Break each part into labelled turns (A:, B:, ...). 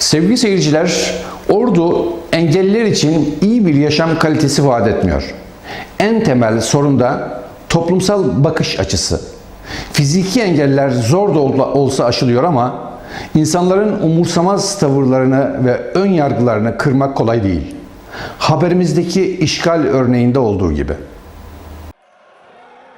A: Sevgili seyirciler, Ordu engelliler için iyi bir yaşam kalitesi vaat etmiyor. En temel sorun da toplumsal bakış açısı. Fiziki engeller zor da ol- olsa aşılıyor ama insanların umursamaz tavırlarını ve ön yargılarını kırmak kolay değil. Haberimizdeki işgal örneğinde olduğu gibi.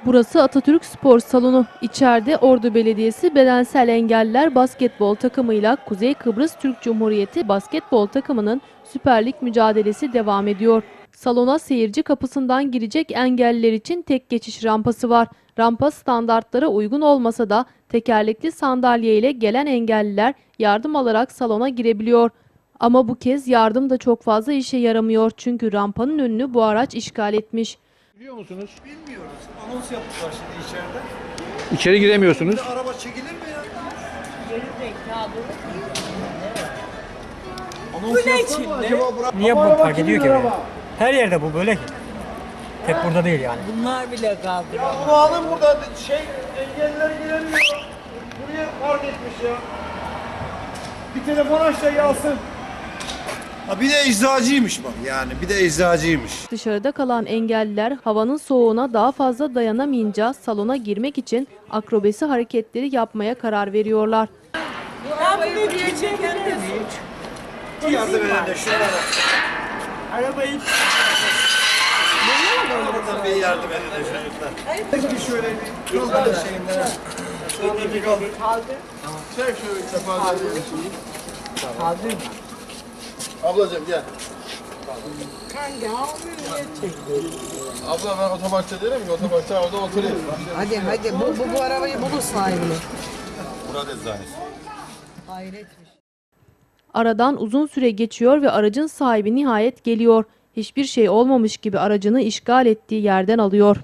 B: Burası Atatürk Spor Salonu. İçeride Ordu Belediyesi Bedensel Engelliler Basketbol takımıyla Kuzey Kıbrıs Türk Cumhuriyeti basketbol takımının Süper Lig mücadelesi devam ediyor. Salona seyirci kapısından girecek engelliler için tek geçiş rampası var. Rampa standartlara uygun olmasa da tekerlekli sandalye ile gelen engelliler yardım alarak salona girebiliyor. Ama bu kez yardım da çok fazla işe yaramıyor çünkü rampanın önünü bu araç işgal etmiş.
C: Biliyor musunuz?
D: Bilmiyoruz. Anons yaptılar şimdi içeride.
C: İçeri giremiyorsunuz.
D: Araba çekilir mi ya? Anons yaptılar mı acaba bırak?
E: Niye bu fark ediyor ki? böyle? Her yerde bu böyle ki. Tek burada değil yani.
F: Bunlar bile kaldı.
D: Ya bunu alın burada şey engelliler giremiyor. Buraya park etmiş ya. Bir telefon aç da gelsin. Ha bir de eczacıymış bak yani bir de eczacıymış.
B: Dışarıda kalan engelliler havanın soğuğuna daha fazla dayanamayınca salona girmek için akrobasi hareketleri yapmaya karar veriyorlar.
F: Ben bunu çekerim.
D: Yardım eden de şuna bak.
F: Arabayı
D: Buradan bir yardım edin de çocuklar. Bir şöyle bir yolda. Sonra bir kaldır.
F: kaldır.
D: Çek şöyle.
F: Kaldır.
D: Ablacığım gel.
F: Kanka almıyor?
D: Abla ben otoparkta değilim ki otoparkta orada oturayım.
G: Hadi hadi bu, bu, bu arabayı bulur sahibini.
D: Murat Eczanesi.
G: Hayretmiş.
B: Aradan uzun süre geçiyor ve aracın sahibi nihayet geliyor. Hiçbir şey olmamış gibi aracını işgal ettiği yerden alıyor.